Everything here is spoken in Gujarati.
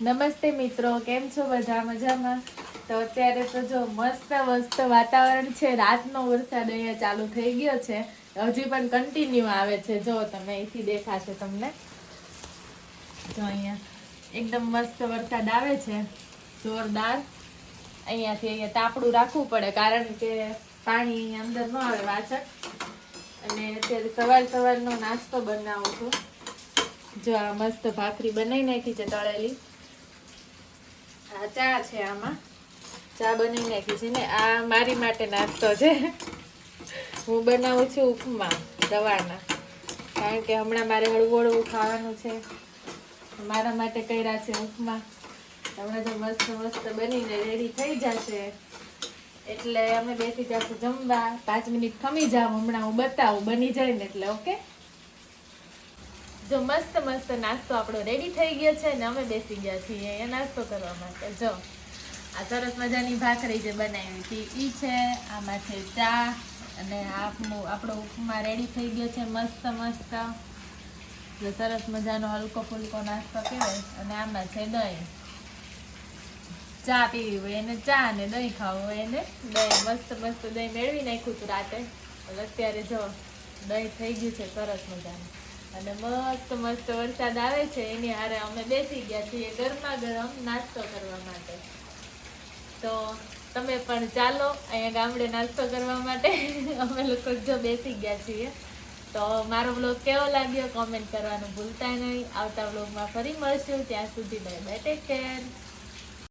નમસ્તે મિત્રો, કેમ છો બધા? મજામાં? તો અત્યારે તો જો મસ્ત મસ્ત વાતાવરણ છે. રાતનો વરસાદ અહીંયા ચાલુ થઈ ગયો છે. હજી પણ કન્ટિન્યુ આવે છે. જો તમે અહીંથી દેખાશે તમને. જો અહીંયા એકદમ મસ્ત વરસાદ આવે છે. જોરદાર. અહીંયાથી અહીંયા તાપડું રાખવું પડે, કારણ કે પાણી અંદર ન આવે વાછળ અને અત્યારે સવાર સવારનો નાસ્તો બનાવું છું. જો આ મસ્ત ભાખરી બનાવી નાખી છે તળેલી. આ ચા છે આમાં. ચા બનાવી નાખી છે ને, આ મારી માટે નાસ્તો છે. હું બનાવું છું ઉપમા, દવાના. કારણ કે હમણાં મારે હળવું ખાવાનું છે. મારા માટે કર્યા છે ઉપમા. હમણાં તો મસ્ત મસ્ત બનીને રેડી થઈ જશે. એટલે અમે બેસી જશું જમવા. પાંચ મિનિટ ખમી જાવ હમણાં હું બતાવું. બની જાય ને એટલે, ઓકે? જો મસ્ત મસ્ત નાસ્તો આપણો રેડી થઈ ગયો છે ને અમે બેસી ગયા છીએ એ નાસ્તો કરવા માટે. જો, આ સરસ મજાની ભાખરી જે બનાવી હતી ઈ છે, આમાં છે ચા અને આપનું, આપણો ઉપમા રેડી થઈ ગયો છે મસ્ત મસ્ત. જો સરસ મજાનો હલકો ફુલકો નાસ્તો કહેવાય અને આમાં છે દહીં. ચા પીવી હોય એને ચા અને દહીં ખાવું હોય એને દહીં. મસ્ત મસ્ત દહીં મેળવી નાખ્યું હતું રાતે. અત્યારે જો દહીં થઈ ગયું છે સરસ મજાનું. અને મસ્ત મસ્ત વરસાદ આવે છે, એની હારે અમે બેસી ગયા છીએ ગરમા ગરમ નાસ્તો કરવા માટે. તો તમે પણ ચાલો અહીંયા ગામડે નાસ્તો કરવા માટે. અમે લોકો જો બેસી ગયા છીએ. તો મારો બ્લોગ કેવો લાગ્યો? કોમેન્ટ કરવાનું ભૂલતા નહીં. આવતા બ્લોગમાં ફરી મળશું. ત્યાં સુધી બાય બાય ટેક કેર